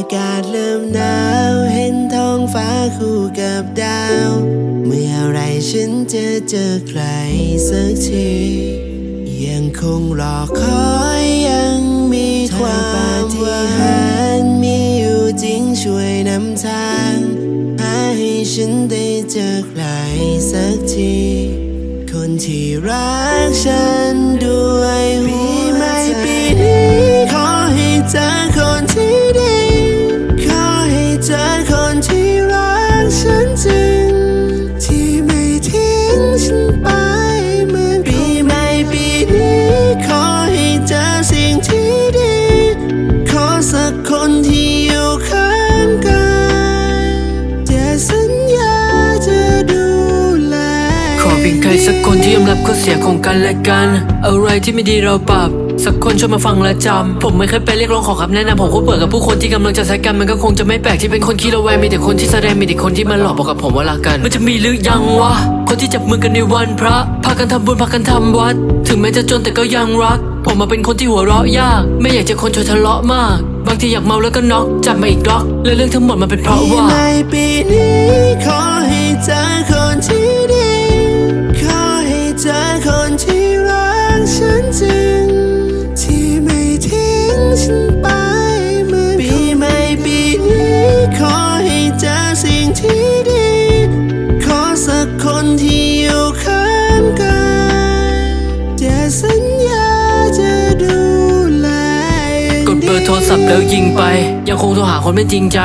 ากาศเริ่มหนาวเห็นท้องฟ้าคู่กับดาว เมื่อไรฉันจะเจอใครสักทียังคงรอคอยยังมีความปาฏิหาริย์มีอยู่จริงช่วยนำทางหาให้ฉันได้เจอใครสักที คนที่รักฉันด้วยหัวใจปีนี้ขอให้เจอคนที่ เพียงใครสักคนที่ยอมรับข้อเสียของกันและกัน อะไรที่ไม่ดีเราปรับ สักคนช่วยมาฟังและจำ ผมไม่เคยไปเรียกร้องขอคำแนะนำผมก็เปิดกับผู้คนที่กำลังจะใช้กันมันก็คงจะไม่แปลกที่เป็นคนขี้ระแวงมีแต่คนที่แสดงมีแต่คนที่มาหลอกบอกกับผมว่ารักกัน มันจะมีหรือยังวะคนที่จับมือกันในวันพระพากันทำบุญพากันทำวัด ถึงแม้จะจนแต่ก็ยังรัก ผมมาเป็นคนที่หัวเราะยาก ไม่อยากจะคนชวนทะเลาะมาก บางทีอยากเมาแล้วก็น็อกจับมาอีกล็อกและเรื่องทั้งหมดมันเป็นเพราะว่าใหม่ปีนี้ขอให้เจอ ดเบอร์โทรศัพท์แล้วยิงไป ยังคงโทรหาคนไม่จริงใจ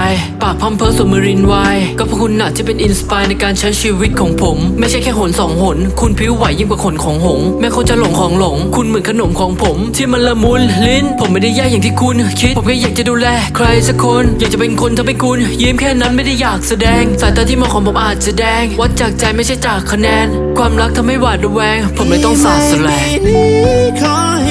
ปากพัมเพอสวนมือรินไวายก็เพราะคุณน่ะที่เป็นอินสปายในการใช้ชีวิตของผม ไม่ใช่แค่หนสองหน คุณผิวไหวยิ่งกว่าขนของหง แม้คนจะหลงของหลง คุณเหมือนขนมของผม ที่มันละมุนลิ้น ผมไม่ได้แย่อย่างที่คุณคิด ผมแค่อยากจะดูแล ใครสักคน อยากจะเป็นคนทำให้คุณ ยิ้มแค่นั้นไม่ได้อยากแสดง สายตาที่มองของผมอาจจะแดง วัดจากใจไม่ใช่จากคะแนน ความรักทำให้หวาดระแวง ผมเลยต้องสาดแสลง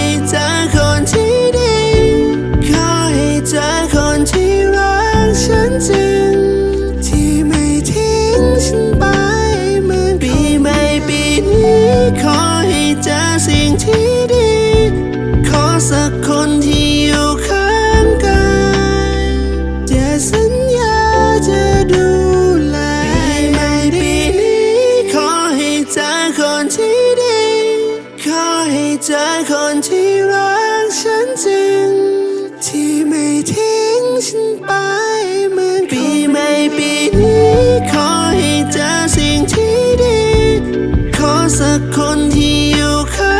จอคนที่รักฉันจริง ที่ไม่ทิ้งฉันไปเหมือนปีใหม่ปีนี้ขอให้เจอสิ่งที่ดี ขอสักคนที่อยู่ข้าง